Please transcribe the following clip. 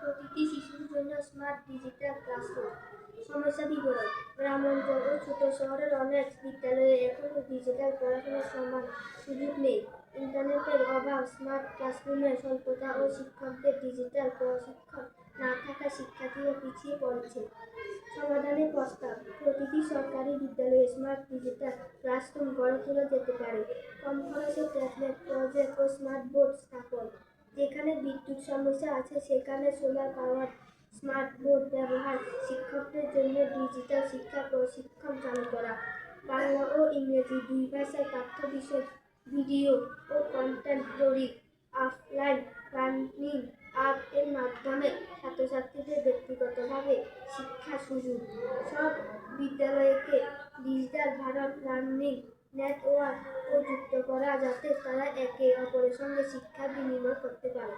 প্রতিটি শিশুর জন্য স্মার্ট ডিজিটাল ক্লাসরুম সমস্যা বিবরণ। গ্রাম অঞ্চল ও ছোট শহরের অনেক বিদ্যালয়ে এখনও ডিজিটাল পড়াশোনার সমান সুযোগ নেই। ইন্টারনেটের অভাব স্মার্ট ক্লাসরুমের স্বল্পতা ও শিক্ষকদের ডিজিটাল প্রশিক্ষণ না থাকা শিক্ষার্থীরা পিছিয়ে পড়েছে। সমাধানের প্রস্তাব। প্রতিটি সরকারি বিদ্যালয়ে স্মার্ট ডিজিটাল ক্লাসরুম গড়ে তোলা যেতে পারে। কম খরচে ট্যাবলেট প্রজেক্ট ও স্মার্ট বোর্ড স্থাপন। যেখানে বিদ্যুৎ সমস্যা আছে, সেখানে সোলার পাওয়ার স্মার্ট বোর্ড ব্যবহার, শিক্ষকদের জন্য ডিজিটাল শিক্ষা প্রশিক্ষণ চালু করা, বাংলা ও ইংরেজি দুই ভাষায় পাঠ্য বিষয় ভিডিও ও কন্টেন্ট তৈরি অফলাইন লার্নিং অ্যাপ এর মাধ্যমে ছাত্রছাত্রীদের ব্যক্তিগতভাবে শিক্ষা সুযোগ, সব বিদ্যালয়কে ডিজিটাল ভারত লার্নিং নেটওয়ার্ক ও যুক্ত করা যাতে তারা একে অপরের সঙ্গে শিক্ষা বিনিময় করতে পারে।